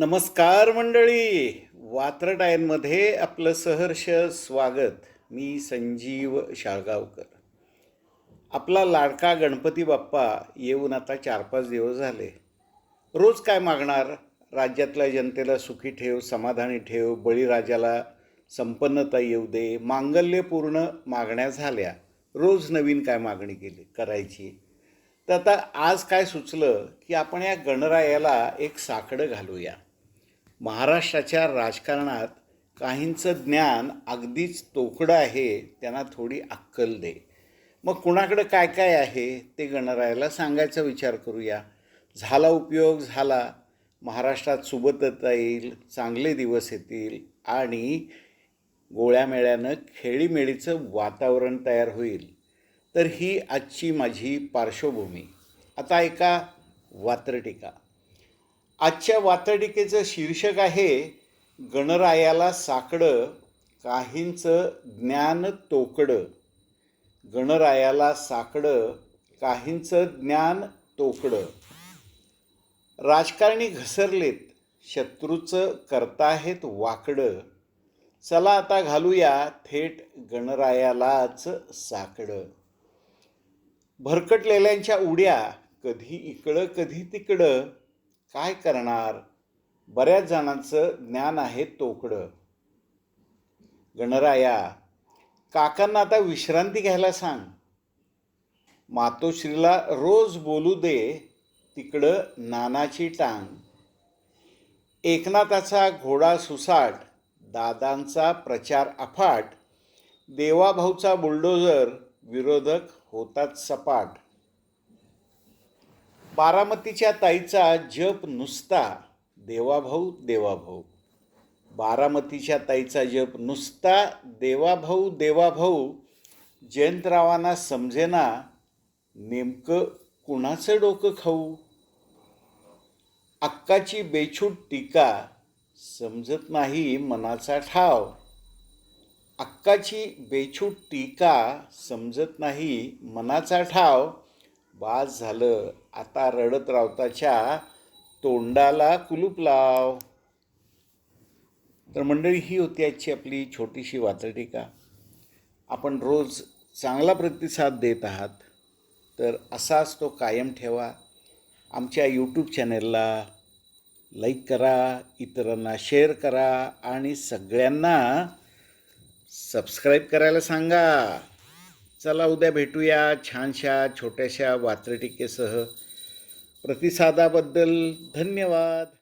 नमस्कार मंडळी. वात्रटायनमध्ये आपलं सहर्ष स्वागत. मी संजीव शाळगावकर. आपला लाडका गणपती बाप्पा येऊन आता चार पाच दिवस झाले. रोज काय मागणार? राज्यातल्या जनतेला सुखी ठेव समाधानी ठेव बळीराजाला संपन्नता येऊ दे मांगल्यपूर्ण मागण्या झाल्या. रोज नवीन काय मागणी केली? करायची. तर आता आज काय सुचलं की आपण या गणरायाला एक साकडं घालूया. महाराष्ट्राच्या राजकारणात काहींचं ज्ञान अगदीच तोकडं आहे त्यांना थोडी अक्कल दे. मग कुणाकडं काय काय आहे ते गणरायाला सांगायचा विचार करूया. झाला उपयोग झाला. महाराष्ट्रात सुबतता येईल चांगले दिवस येतील आणि गोळ्यामेळ्यानं खेळीमेळीचं वातावरण तयार होईल. तर ही आजची माझी पार्श्वभूमी. आता एका वात्रटिका. आजच्या वातडिकेचं शीर्षक आहे गणरायाला साकडं काहींचं ज्ञान तोकडं. गणरायाला साकडं काहींचं ज्ञान तोकडं. राजकारणी घसरलेत शत्रूचं करताहेत वाकडं. चला आता घालूया थेट गणरायालाच साकडं. भरकटलेल्यांच्या उड्या कधी इकडं कधी तिकडं. काय करणार? बऱ्याच जणांचं ज्ञान आहे तोकडं. गणराया काकांना आता विश्रांती घ्यायला सांग. मातोश्रीला रोज बोलू दे तिकडं नानाची टांग. एकनाथाचा घोडा सुसाट दादांचा प्रचार अफाट देवाभाऊचा बुलडोजर विरोधक होतात सपाट. बारामतीच्या ताईचा जप नुसता देवाभाऊ देवाभाऊ. बारामतीच्या ताईचा जप नुसता देवाभाऊ देवाभाऊ. जयंतरावांना समजेना नेमकं कुणाचं डोकं खाऊ? अक्काची बेछूट टीका समजत नाही मनाचा ठाव. अक्काची बेछूट टीका समजत नाही मनाचा ठाव. बाज झालं आता रडत रावताच्या तोंडाला कुलूप लाव. तर मंडळी ही होती आजची आपली छोटीशी वात्रटिका. आपण रोज चांगला प्रतिसाद देत आहात तर असाच तो कायम ठेवा. आमच्या यूट्यूब चॅनेलला लाईक करा इतरांना शेअर करा आणि सगळ्यांना सबस्क्राईब करायला सांगा. चला उद्या भेटूया छानशा छोट्याशा वात्रटिकेसह. प्रतिसादाबद्दल धन्यवाद.